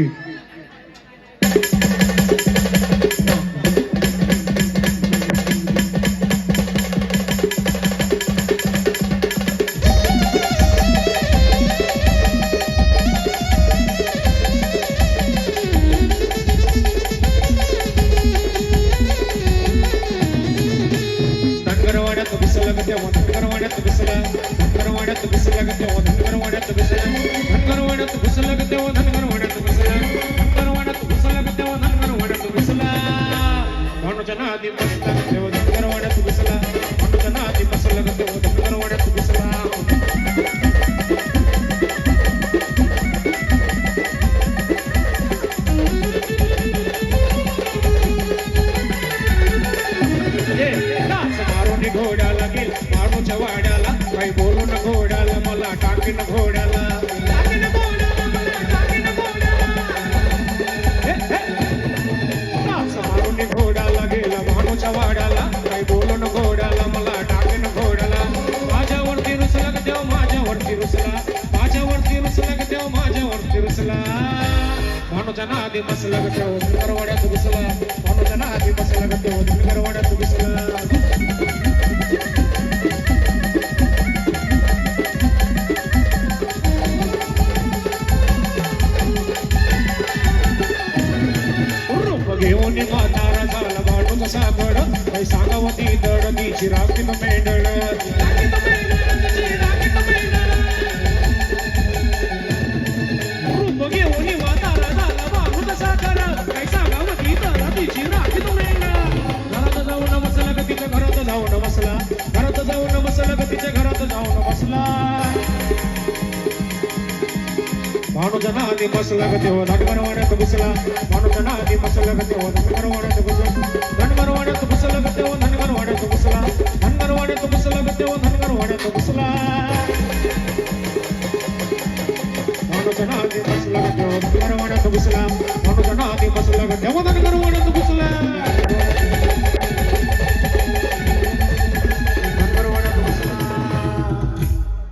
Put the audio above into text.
Okay धनगरवाड्यात Bisla ग तेव्हा धनगरवाड्यात बिसला धनगरवाड्यात बिसला ग तेव्हा भानुच्या नादी बसला ग तेव्हा धनगरवाड्यात बिसला भानुच्या नादी बसला ग मारून घोड्याला गेल माणूच्या वाड्याला. काही बोलून घोड्याला. मला टाकीन घोड्याला, भानुच्या आधी बसला ग देव धनगरवाड्यात घुसला भानुच्या आधी बसला ग देव धनगरवाड्यात घुसला रूप घेऊन म्हातारा झाला भांडूचा सापड काही सांगावती दड तिची मेंढळ सलग तिच्या घरात जाऊन बसला. भानुच्या नादी हो, बसला. ग घुसला भानुच्या नादी बसला. ग तेव्हा धनगरवाड्यात घुसला धनगरवाड्यात बसला. ग तेव्हा धनगरवाड्यात घुसला धनगरवाड्यात बसला. ग धनगरवाड्यात घुसला भानुच्या नादी बसला. घुसला हो, धनगरवाड्यात